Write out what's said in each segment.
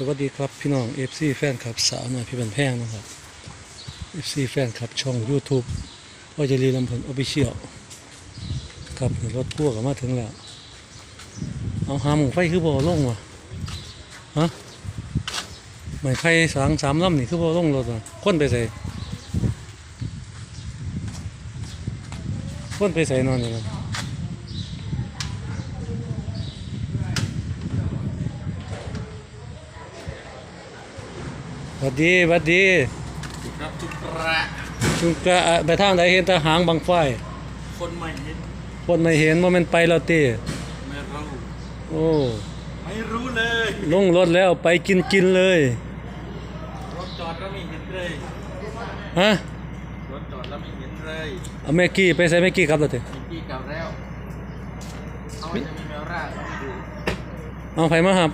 สวัสดีครับพี่น้อง FC แฟนคลับสาวหน่อยพี่เป็นแพงนะครับ FC แฟนคลับช่อง YouTube ว่าจะรีลำเพลินออฟฟิเชียลครับรถพ่วงก็มาถึงแล้ว เอาหามูไฟคือบ่ลงวะฮะหมายไฟสางสามลำนี่คือบ่ลงรถวะคนไปใส่คนไปใส่นอนอยู่นะ วัดดีหวัดดีครับทุกระจุงกะไปทางใดเห็นแต่หางบังไฟคนไม่เห็นคนไม่เห็นว่ามันไปแล้วตีไม่รู้โอ้ไม่รู้เลยลงรถแล้วไปกินกินเลยรถจอดแล้วไม่เห็นเลยฮะรถจอดแล้วไม่เห็นเลยเอาแม่กี้ไปใส่แม่กี้ครับแล้วตีมีพี่เก่าแล้วเอาไว้จะมีแมวร่าก็ไม่ดูเอาไผมาครับ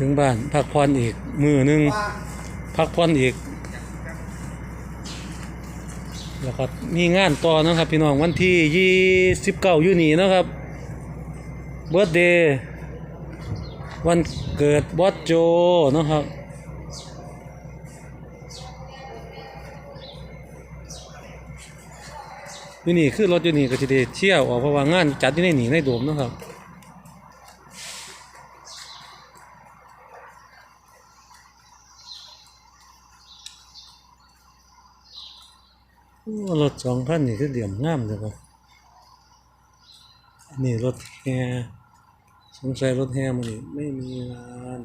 ถึงบ้านพักผ่อนอีก มือหนึงพักผ่อนอีก แล้วก็มีงานต่อนะครับ พี่น้องวันที่ยี่สิบเก้ายูนี่นะครับเบิร์ดเดย์วันเกิดบอสโจนะครับยูนี่คือรถยูนี่ก็จะได้เที่ยวออกเพราะว่างานจัดอยู่ในนี่ในโดมนะครับ รถสองคันนี่คือเดี่ยมงามเลยครับอันนี่รถแฮสงสัยรถแฮมันนี่ไม่มีงาน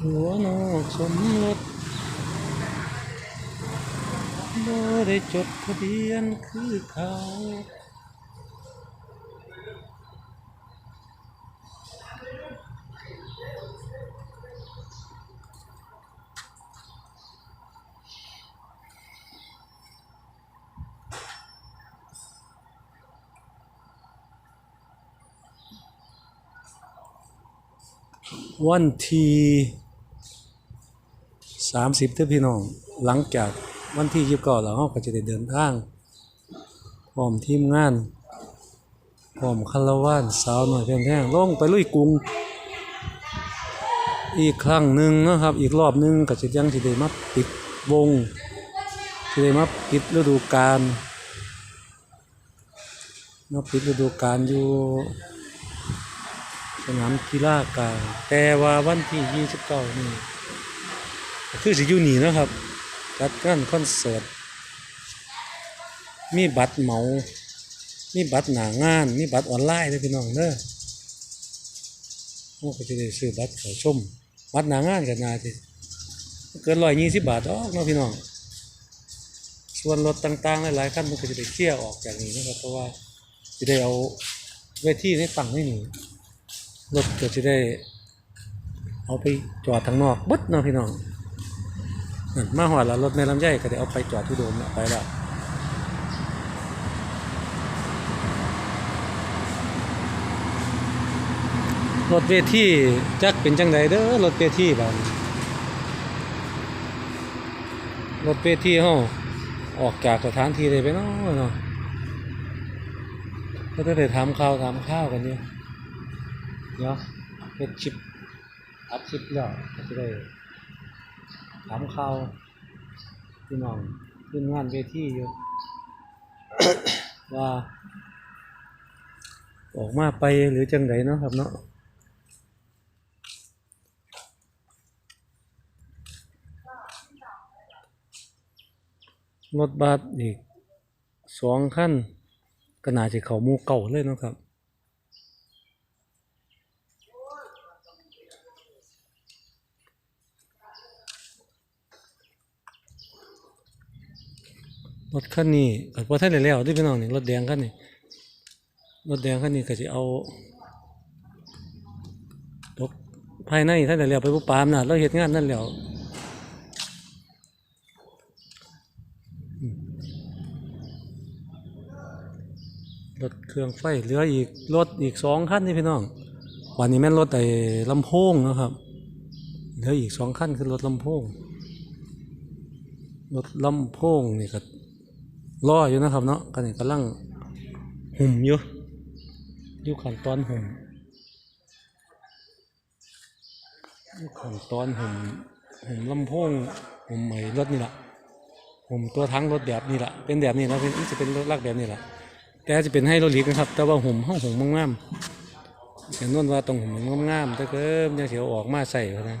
หัวนอกสมรสบ่ได้จดทะเบียนคือเขา วันที่สามสิบเด้อพี่น้อง หลังจากวันที่ยี่สิบเก้าแล้วเราก็จะได้เดินทางพร้อมทีมงานพร้อมคาราวานสาวหน่อยเพียงแค่ลงไปลุยกรุง อีกครั้งหนึ่งนะครับ อีกรอบหนึ่งก็จะยังจะได้มาปิดวงจะได้มาปิดฤดูกาลมาปิดฤดูกาลอยู่ สนามกีฬากาแต่ว่าวันที่29นี่คือสิอยูนีนะครับจัดงานคอนเสิร์ตมีบัตรเหมา มีบัตรหนางาน มีบัตรออนไลน์เด้อพี่น้องเด้อโอ้ก็จะได้ซื้อบัตรเขาชม บัตรหนางานกันนาทีเกินร้อยยี่สิบบาทออกเนาะพี่น้องส่วนรถต่างๆหลายๆคันมันก็จะได้เคลี่ยร์ออกจากนี้นะครับ เพราะว่าจะได้เอาเวทีในตั้งไว้นี่ รถก็จะได้ เอาไปจอดทางนอกบดเนาะพี่น้องนั่นมาหอดแล้วรถแม่ลำไยก็ได้เอาไปจอดที่โดมไปแล้วรถเวทีจักเป็นจังไดเด้อรถเวทีบานรถเวทีเฮาออกจากสถานที่ได้ไปเนาะเนาะก็จะได้ถามข่าวถามข้าวกันเนี่ย เดี๋ยวเฮ็ดชิปอัดชิปแล้วก็จะได้ถามข่าวพี่น้องขึ้นงานเวทีอยู่ ว่า ออกมาไปหรือจังไดเนาะครับเนาะรถบัสอีกสองขั้นก็น่าจะเข้ามูเก่าเลยเนาะครับ รถคันนี้ก็บ่ทันได้แล้วเด้อพี่น้องนี่รถแดงคันนี้รถแดงคันนี้ก็สิเอาตกภายในท่านได้แล้วไปบ่ปามน่ะเราเฮ็ดงานนั่นแล้วรถเครื่องไฟเหลืออีกรถอีกสองคันนี่พี่น้องวันนี้แม่นรถไอ้ลำโพงนะครับเหลืออีกสองขั้นคือรถลำโพงรถลำโพงนี่ก็ ล่ออยู่นะครับเนาะกันนี่กำลังหุ่มอยู่อยู่ขั้นตอนหุ่มอยู่ขั้นตอนหุ่มหุ่มลำโพงหุ่มไอ้รถนี่แหละหุ่มตัวทั้งรถแบบนี้แหละเป็นแบบนี้นะเป็นจะเป็นรถลักแบบนี้แหละแต่จะเป็นให้รถหลีกนะครับ แต่ว่าหุ่มห้องหุ่มงามๆเห็นนวนว่าตรงหุ่มงามๆแต่เกิมยังเสียวออกมาใส่นะ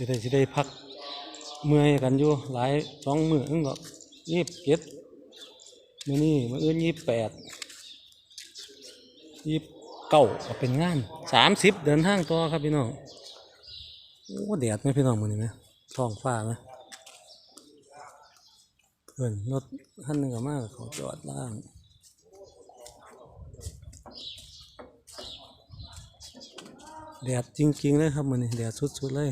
สิได้สิได้พักเมื่อยกันอยู่หลายสองมื้อนึงก็ยี่สิบเจ็ดมื้อนี้มื้ออื่นยี่สิบแปดยี่สิบเก้าก็เป็นงานสามสิบเดินทางต่อครับพี่น้องโอ้แดดไหมพี่น้องมื้อนี้ไหมท้องฟ้าไหมเพื่อนรถท่านหนึ่งก็มากเขาจอดล่างแดดจริงๆเลยครับมันนี่แดดสุดๆเลย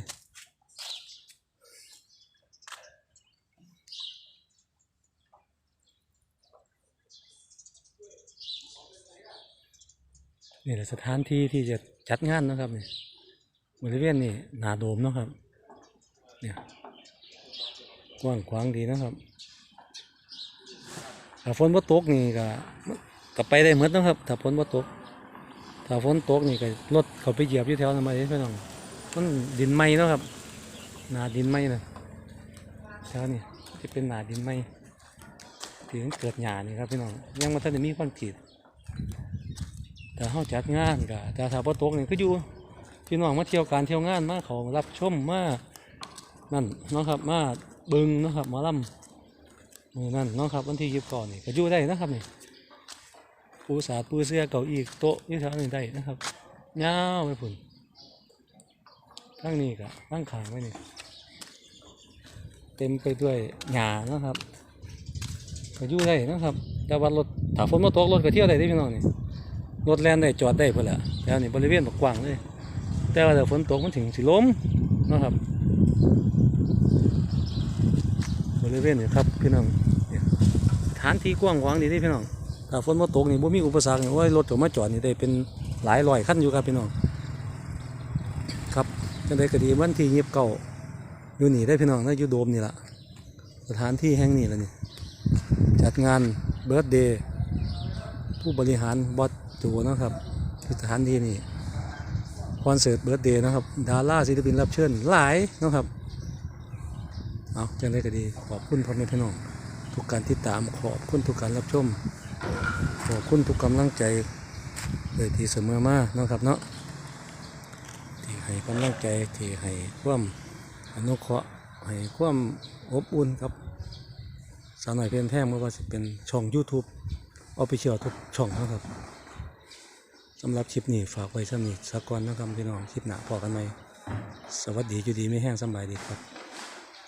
นี่แหละสถานที่ที่จะจัดงานนะครับนี่บริเวณนี่นาโดมนะครับ เนี่ยกว้างขวางดีนะครับถ้าฝนบ่ตกนี่ก็ก็ไปได้เหมดเนาะครับ ถ้าฝนบ่ตก ถ้าฝนตกนี่ก็รถเขาไปเหยียบอยู่แถวนั้นมาเด้พี่น้องมันดินไหมเนะครับนาดินไหมนะแถวนี้ที่เป็นนาดินไหมที่มันเกิดหญ้านี่ครับพี่น้องยังมาทันได้มีความผิด แต่เขาจัดงานกะแต่ถ้าพอตกนี่ก็อยู่พี่น้องมาเที่ยวการเที่ยวงานมาเขารับชมมานั่นนะครับมาเบึงนะครับมาลำมือนั่นนะครับวันที่ยิบก่อนนี่ก็อยู่ได้นะครับนี่ปูสาปูเสื้อเก้าอี้โต๊ะนี่แถวนี้ได้นะครับยาไปพุ่นทั้งนี้กะทั้งขางไว้นี่เต็มไปด้วยหญ้าเนะครับก็อยู่ได้นะครับแต่ว่ารถถ้าฝนมาตกรถก็เที่ยวได้เด้พี่น้องนี่ รถแล่นได้จอดได้เพื่อละแล้วนี่บริเวณกว้างเลย แต่ว่าถ้าฝนตกมันถึงสิล้มนะครับ บริเวณนี่ครับพี่น้องเนี่ยสถานที่กว้างขวางดีที่พี่น้องถ้าฝนมาตกนี่บ่มีอุปสรรคนี่โอ้ยรถจะมาจอดนี่ได้เป็นหลายร้อยคันอยู่ครับพี่น้องครับจังได้ก็ดีวันที่ยีิบเก้าอยู่นี่ได้พี่น้องนะอยู่โดมนี่ละสถานที่แห่งนี้ละนี่จัดงานเบิร์ดเดย์ผู้บริหารบอส จูนะครับที่สถานที่นี่คอนเสิร์ตเบิร์ดเดย์นะครับ ดาราศิลปินรับเชิญหลายนะครับเอาจังได้ก็ดีขอบคุณพ่อแม่พี่น้องทุกการติดตามขอบคุณทุกการรับชม ขอบคุณทุกกำลังใจเลยที่เสมอมานะครับเนาะที่ให้กำลังใจที่ให้ความอนุเคราะห์ให้ความอบอุ่นครับสาวหน่อยเพียนแพงไม่ว่าจะเป็นช่อง YouTube เอาไปเชื่อทุกช่องนะครับ สำหรับคลิปนี้ฝากไว้สำนี้สักก่อนนะครับพี่น้องคลิปหน้าพอกันไหมสวัสดีอยู่ดีไม่แห้งสบายดีครับ